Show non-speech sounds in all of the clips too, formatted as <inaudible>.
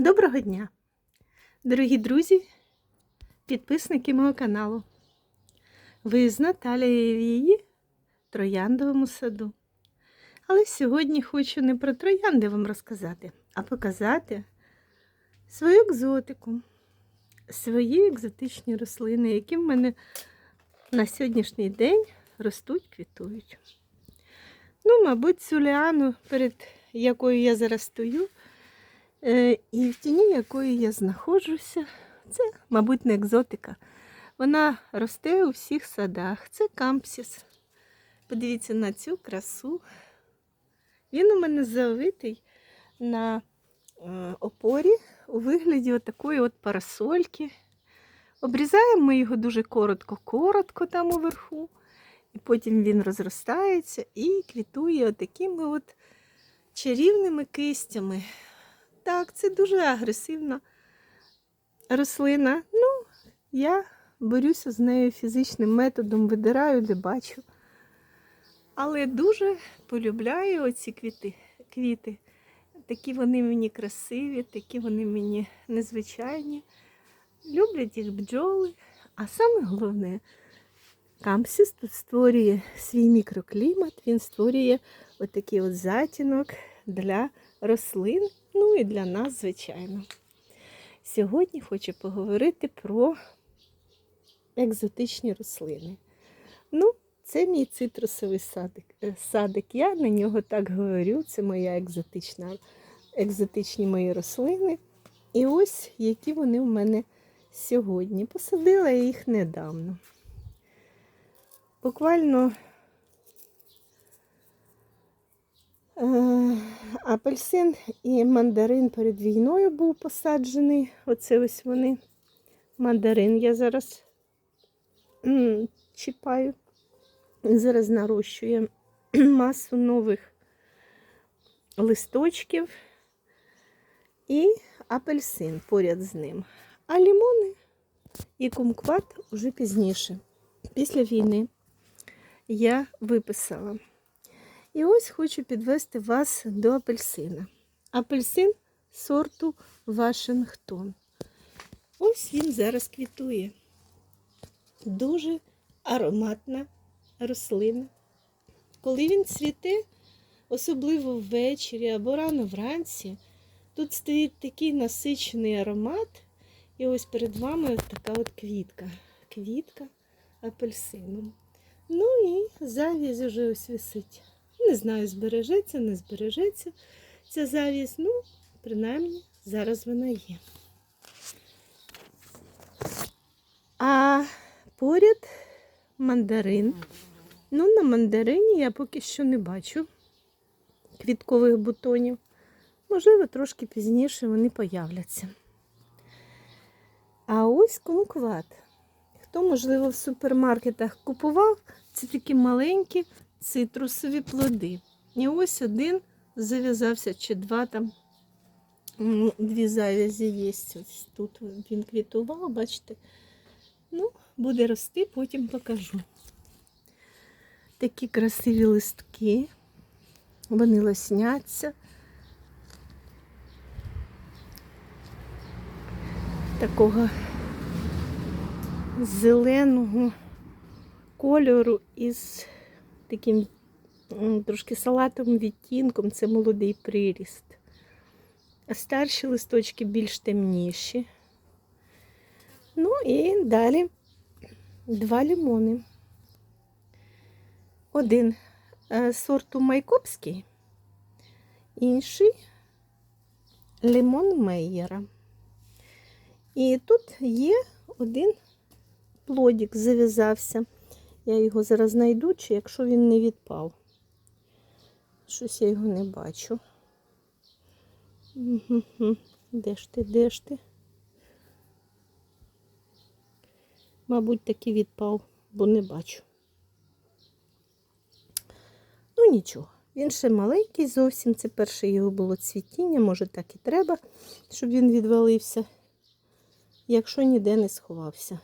Доброго дня, дорогі друзі, підписники мого каналу. Ви з Наталією в її трояндовому саду. Але сьогодні хочу не про троянди вам розказати, а показати свою екзотику, свої екзотичні рослини, які в мене на сьогоднішній день ростуть, квітують. Ну, мабуть, цю ліану, перед якою я зараз стою, І в тіні якої я знаходжуся, це, мабуть, не екзотика. Вона росте у всіх садах. Це кампсіс. Подивіться на цю красу. Він у мене завитий на е, опорі у вигляді отакої от парасольки. Обрізаємо ми його дуже коротко-коротко там уверху. І потім він розростається і квітує отакими от чарівними кистями. Так, це дуже агресивна рослина. Ну, я борюся з нею фізичним методом, видираю, де бачу. Але дуже полюбляю оці квіти. квіти. Такі вони мені красиві, такі вони мені незвичайні. Люблять їх бджоли. А саме головне, кампсіс тут створює свій мікроклімат, він створює отакий от затінок для рослин, ну і для нас, звичайно. Сьогодні хочу поговорити про екзотичні рослини. Ну, це мій цитрусовий садик. е, садик. Я на нього так говорю. Це моя екзотична, екзотичні мої рослини. І ось які вони в мене сьогодні. Посадила я їх недавно. Буквально Апельсин і мандарин перед війною був посаджений. Оце ось вони. Мандарин я зараз чіпаю. Зараз нарощує <clears throat> масу нових листочків і апельсин поряд з ним. А лімони і кумкват уже пізніше, після війни, я виписала. І ось хочу підвести вас до апельсина. Апельсин сорту Вашингтон. Ось він зараз квітує. Дуже ароматна рослина. Коли він цвіте, особливо ввечері або рано вранці, тут стоїть такий насичений аромат. І ось перед вами така от квітка. Квітка апельсином. Ну і завязь уже ось висить. Не знаю, збережеться, не збережеться ця завість. Ну, принаймні, зараз вона є. А поряд мандарин. Ну, на мандарині я поки що не бачу квіткових бутонів. Можливо, трошки пізніше вони появляться. А ось кумкват. Хто, можливо, в супермаркетах купував, це такі маленькі цитрусові плоди. І ось один зав'язався, чи два там, дві зав'язі є. Ось тут він квітував, бачите. Ну, буде рости, потім покажу. Такі красиві листки, вони лосняться. Такого зеленого кольору із таким трошки салатовим відтінком, це молодий приріст. А старші листочки більш темніші. Ну і далі два лимони. Один е, сорту Майкопський, інший лимон Мейєра. І тут є один плодик зав'язався. Я його зараз знайду, чи якщо він не відпав. Щось я його не бачу. Де ж ти, де ж ти? Мабуть, таки відпав, бо не бачу. Ну нічого, він ще маленький зовсім. Це перше його було цвітіння, може так і треба, щоб він відвалився, якщо ніде не сховався.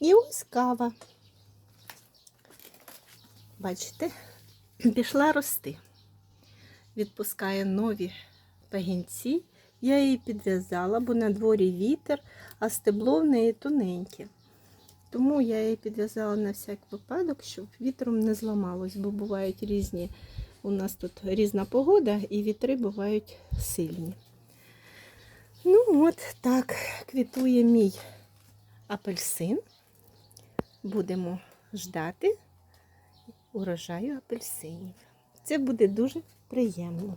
І ось кава. Бачите, <clears throat> пішла рости. Відпускає нові пагінці. Я її підв'язала, бо на дворі вітер, а стебло в неї тоненьке. Тому я її підв'язала на всяк випадок, щоб вітром не зламалось, бо бувають різні. У нас тут різна погода і вітри бувають сильні. Ну, от так квітує мій апельсин. Будемо ждати урожаю апельсинів. Це буде дуже приємно.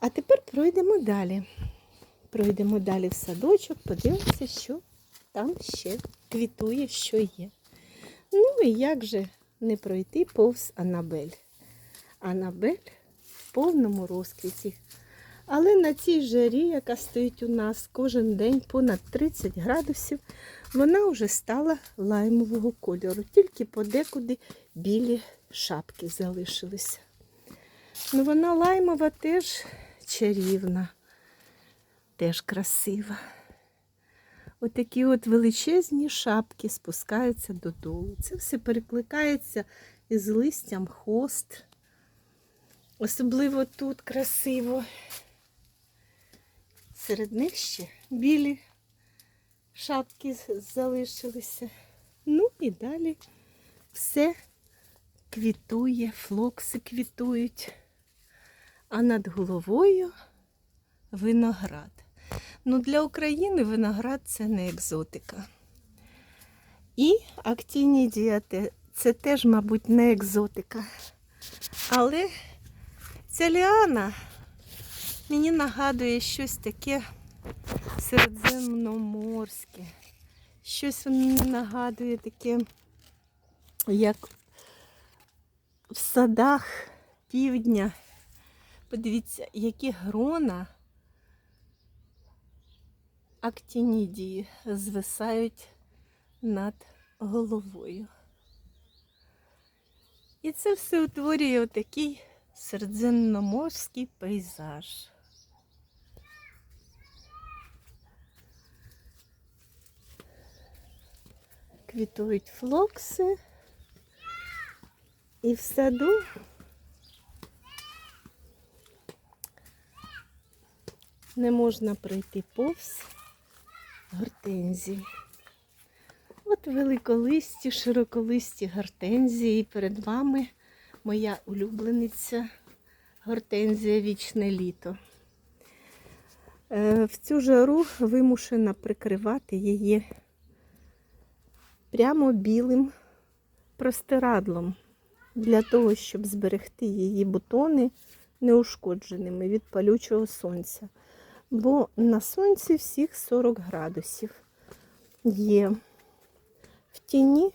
А тепер пройдемо далі. Пройдемо далі в садочок, подивимося, що там ще квітує, що є. Ну і як же не пройти повз Анабель. Анабель в повному розквіті. Але на цій жарі, яка стоїть у нас кожен день понад 30 градусів, вона вже стала лаймового кольору. Тільки подекуди білі шапки залишилися. Ну, вона лаймова теж чарівна, теж красива. Отакі от величезні шапки спускаються додолу. Це все перекликається із листям хост. Особливо тут красиво. Серед них ще білі шапки залишилися. Ну і далі все квітує, флокси квітують. А над головою виноград. Ну, для України виноград це не екзотика. І актінідія це теж, мабуть, не екзотика. Але ця ліана мені нагадує щось таке середземноморське. Щось мені нагадує таке, як в садах півдня. Подивіться, які грона актінідії звисають над головою. І це все утворює отакий середземноморський пейзаж. Квітують флокси. І в саду не можна пройти повз гортензії. От великолисті, широколисті гортензії. Перед вами моя улюблениця гортензія вічне літо. Е, В цю жару вимушена прикривати її прямо білим простирадлом для того, щоб зберегти її бутони неушкодженими від палючого сонця. Бо на сонці всіх 40 градусів є. В тіні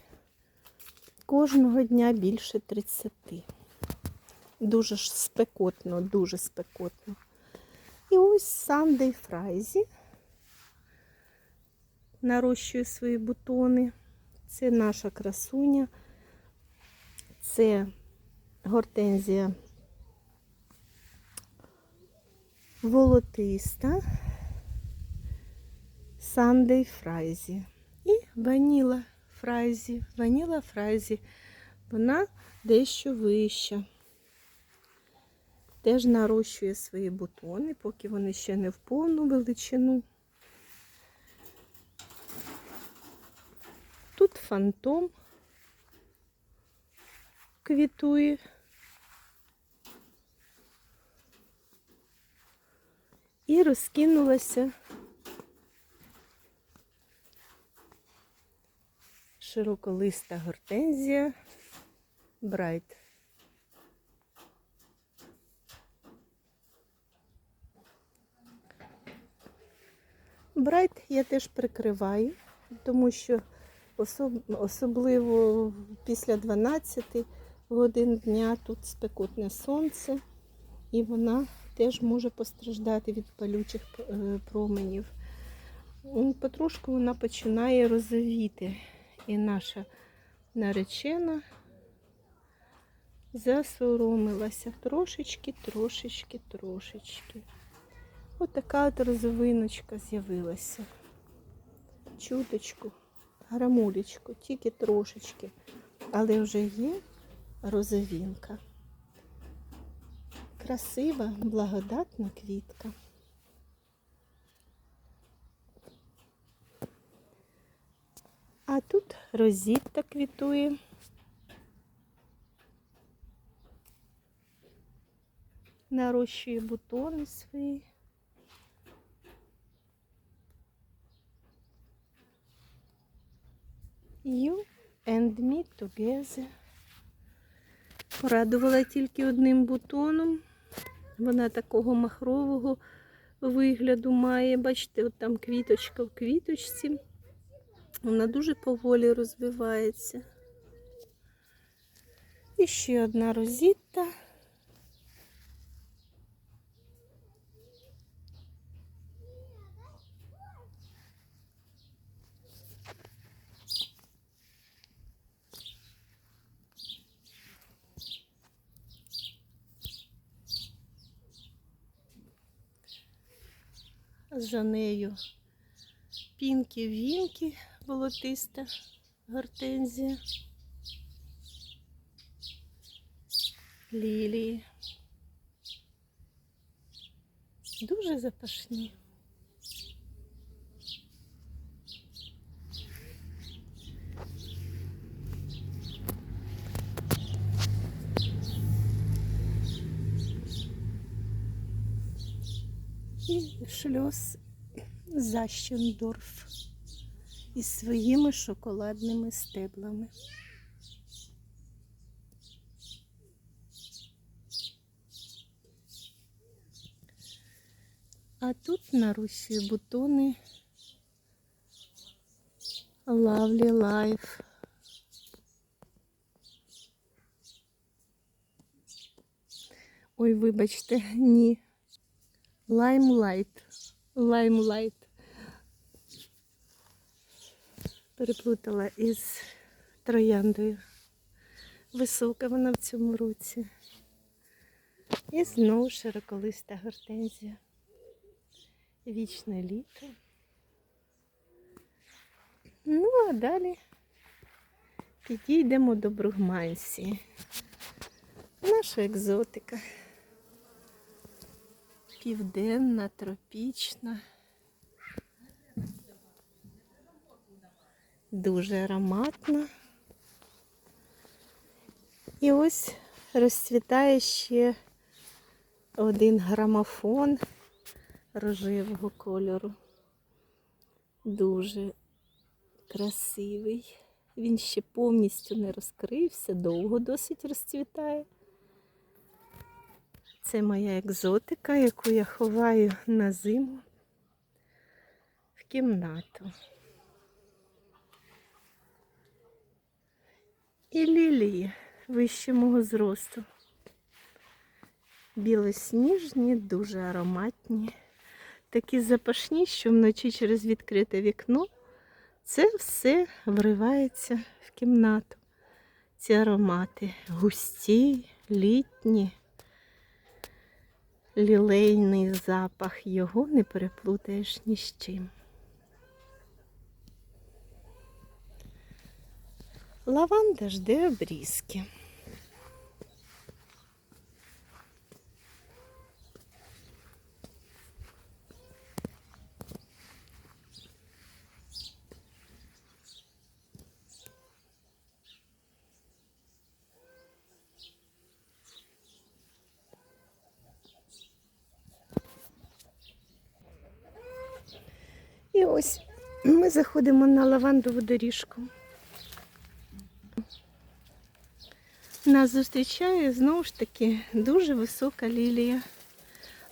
кожного дня більше 30. Дуже ж спекотно, дуже спекотно. І ось Сандей Фрайзі нарощує свої бутони. Це наша красуня. Це гортензія волотиста, Сандей Фрайзі і Ваніла Фрайзі. Ваніла Фрайзі. Вона дещо вища. Теж нарощує свої бутони, поки вони ще не в повну величину. Тут фантом квітує. І розкинулася широколиста гортензія Брайт. Брайт я теж прикриваю, тому що особливо після 12 годин дня тут спекотне сонце, і вона теж може постраждати від палючих е, променів. Потрошку вона починає розовіти. І наша наречена засоромилася трошечки, трошечки, трошечки. Ось така от розовиночка з'явилася. Чуточку, грамулечку, тільки трошечки. Але вже є розовинка. красива, благодатна квітка. А тут розітта квітує. Нарощує бутони свої. You and me together. Порадувала тільки одним бутоном. Вона такого махрового вигляду має. Бачите, от там квіточка в квіточці. Вона дуже поволі розвивається. І ще одна розітта. За нею пінки-вінки, болотиста гортензія. Лілії. Дуже запашні. І шльос Защендорф із своїми шоколадними стеблами. А тут нарощую бутони Lovely Life. Ой, вибачте, ні. Limelight. Limelight. Переплутала із трояндою. Висока вона в цьому році. І знову широколиста гортензія. Вічне літо. Ну, а далі підійдемо до Бругмансії. Наша екзотика. Південна, тропічна. Дуже ароматна. І ось розцвітає ще один грамофон рожевого кольору. Дуже красивий. Він ще повністю не розкрився, довго досить розцвітає. Це моя екзотика, яку я ховаю на зиму в кімнату. І лілії вище мого зросту. Білосніжні, дуже ароматні, такі запашні, що вночі через відкрите вікно це все вривається в кімнату. Ці аромати густі, літні, лілейний запах, його не переплутаєш ні з чим. Лаванда жде обрізки. Ось ми заходимо на лавандову доріжку. Нас зустрічає знову ж таки дуже висока лілія,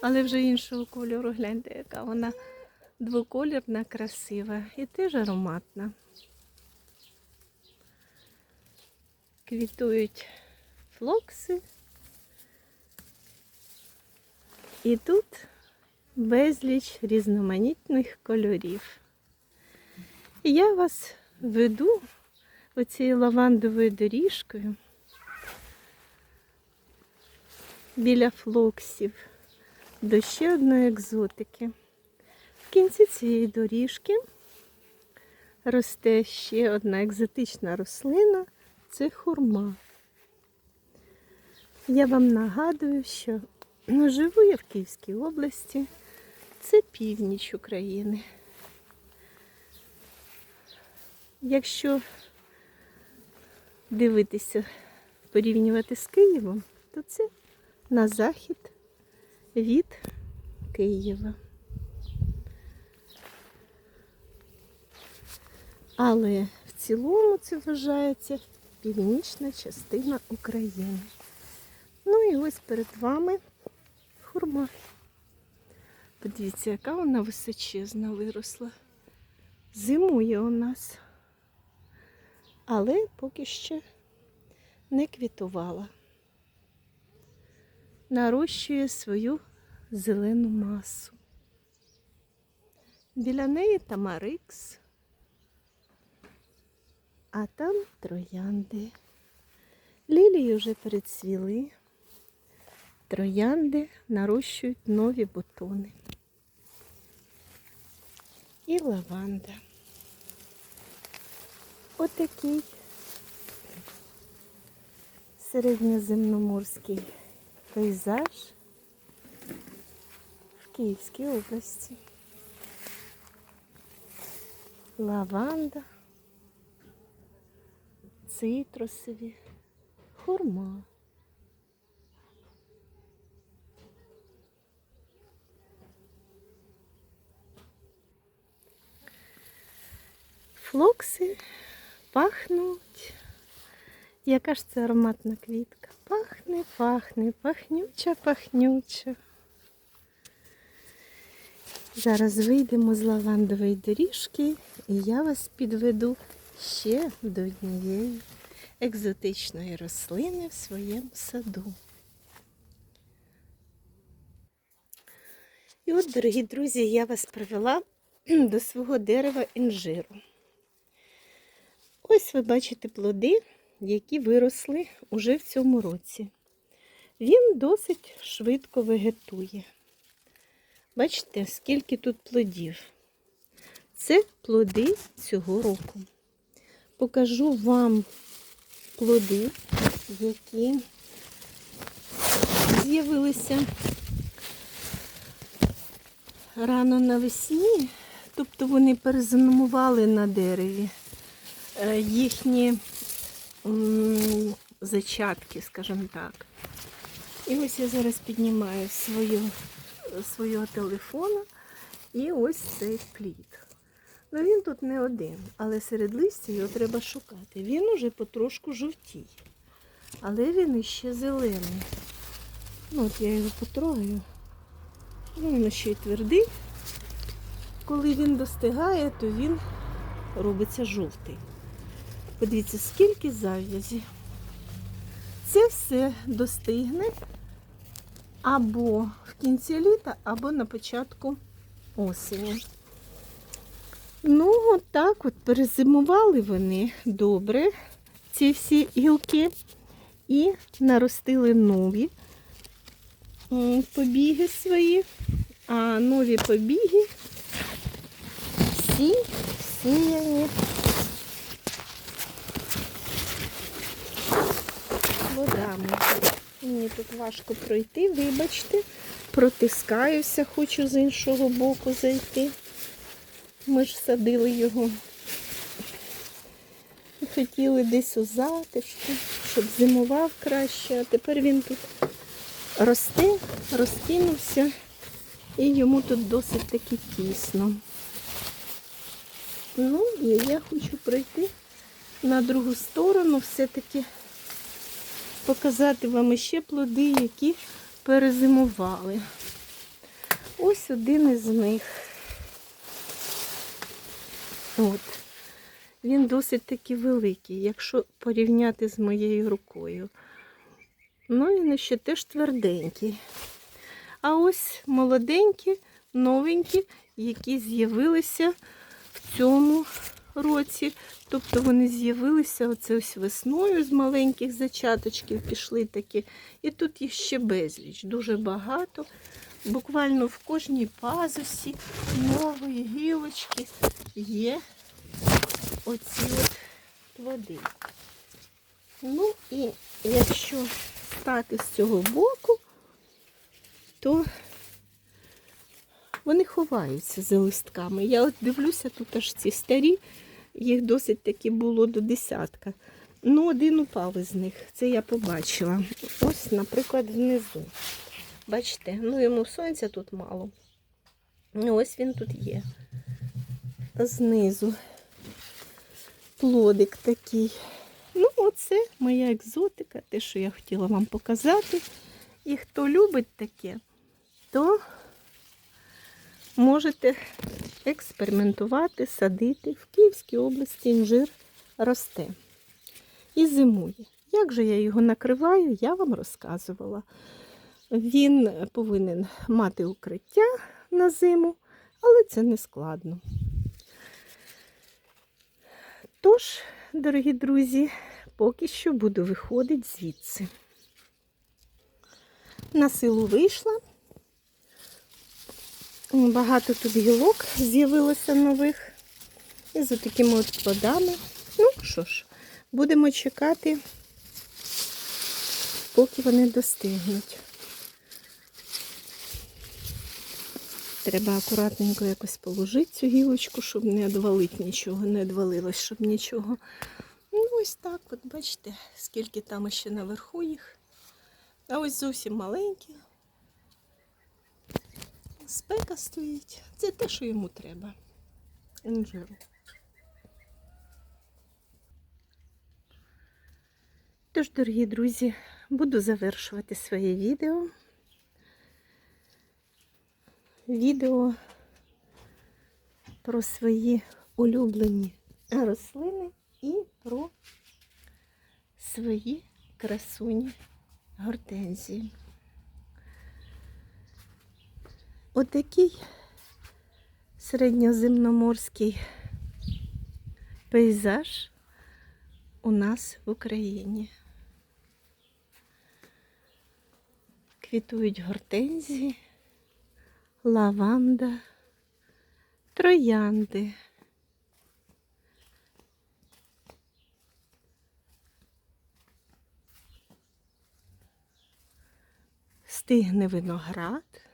але вже іншого кольору. Гляньте, яка вона двоколірна, красива і теж ароматна. Квітують флокси. І тут безліч різноманітних кольорів. І я вас веду оцією лавандовою доріжкою біля флоксів до ще одної екзотики. В кінці цієї доріжки росте ще одна екзотична рослина це хурма. Я вам нагадую, що живу я в Київській області. Це північ України. Якщо дивитися, порівнювати з Києвом, то це на захід від Києва. Але в цілому це вважається північна частина України. Ну і ось перед вами хурма. Подивіться, яка вона височезна виросла. Зимує у нас. Але поки ще не квітувала. Нарощує свою зелену масу. Біля неї тамарикс, а там троянди. Лілії вже перецвіли. Троянди нарощують нові бутони. І лаванда. Отакий середньоземноморський пейзаж в Київській області. Лаванда, цитрусові, хурма. Флокси пахнуть. Яка ж це ароматна квітка? Пахне, пахне, пахнюча, пахнюча. Зараз вийдемо з лавандової доріжки і я вас підведу ще до однієї екзотичної рослини в своєму саду. І от, дорогі друзі, я вас привела <clears throat> до свого дерева інжиру. Ось ви бачите плоди, які виросли уже в цьому році. Він досить швидко вегетує. Бачите, скільки тут плодів. Це плоди цього року. Покажу вам плоди, які з'явилися рано навесні, тобто вони перезимували на дереві їхні зачатки, скажімо так. І ось я зараз піднімаю свою, свого телефона і ось цей плід. Ну він тут не один, але серед листя його треба шукати. Він уже потрошку жовтій, але він іще зелений. Ну, от я його потрогаю. Ну, він ще й твердий. Коли він достигає, то він робиться жовтий. Подивіться, скільки зав'язі. Це все достигне або в кінці літа, або на початку осені. Ну, от от перезимували вони добре, ці всі гілки, і наростили нові побіги свої, а нові побіги всі сіяні плодами. Мені тут важко пройти, вибачте, протискаюся, хочу з іншого боку зайти. Ми ж садили його. Хотіли десь у затишку, щоб зимував краще, а тепер він тут росте, розкинувся і йому тут досить таки тісно. Ну і я хочу пройти на другу сторону, все-таки показати вам ще плоди, які перезимували. Ось один із них. От. Він досить таки великий, якщо порівняти з моєю рукою. Ну, він ще теж тверденький. А ось молоденькі, новенькі, які з'явилися в цьому році. Тобто вони з'явилися оце ось весною з маленьких зачаточків, пішли такі. І тут їх ще безліч, дуже багато. Буквально в кожній пазусі нової гілочки є оці от плоди. Ну і якщо стати з цього боку, то вони ховаються за листками. Я от дивлюся, тут аж ці старі, їх досить таки було до десятка. Ну, один упав із них, це я побачила. Ось, наприклад, внизу. Бачите, ну йому сонця тут мало. Ну, ось він тут є. Знизу плодик такий. Ну, оце моя екзотика, те, що я хотіла вам показати. І хто любить таке, то можете експериментувати, садити. В Київській області інжир росте і зимує. Як же я його накриваю, я вам розказувала. Він повинен мати укриття на зиму, але це не складно. Тож, дорогі друзі, поки що буду виходити звідси. На силу вийшла. Багато тут гілок з'явилося нових. І з такими от плодами. Ну що ж, будемо чекати, поки вони достигнуть. Треба акуратненько якось положити цю гілочку, щоб не відвалити нічого, не відвалилось, щоб нічого. Ну, ось так, от бачите, скільки там ще наверху їх. А ось зовсім маленькі. Спека стоїть. Це те, що йому треба. Інжиру. Тож, дорогі друзі, буду завершувати своє відео. Відео про свої улюблені рослини і про свої красуні гортензії. Отакий середньоземноморський пейзаж у нас в Україні. Квітують гортензії, лаванда, троянди. Стигне виноград.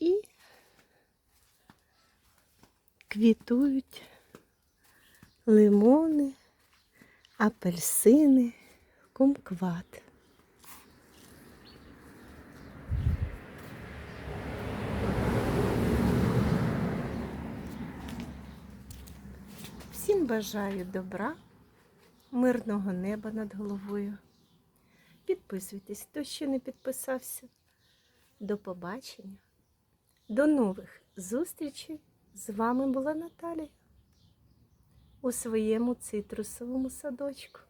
І квітують лимони, апельсини, кумкват. Всім бажаю добра, мирного неба над головою. Підписуйтесь, хто ще не підписався. До побачення. До нових зустрічей. З вами була Наталія у своєму цитрусовому садочку.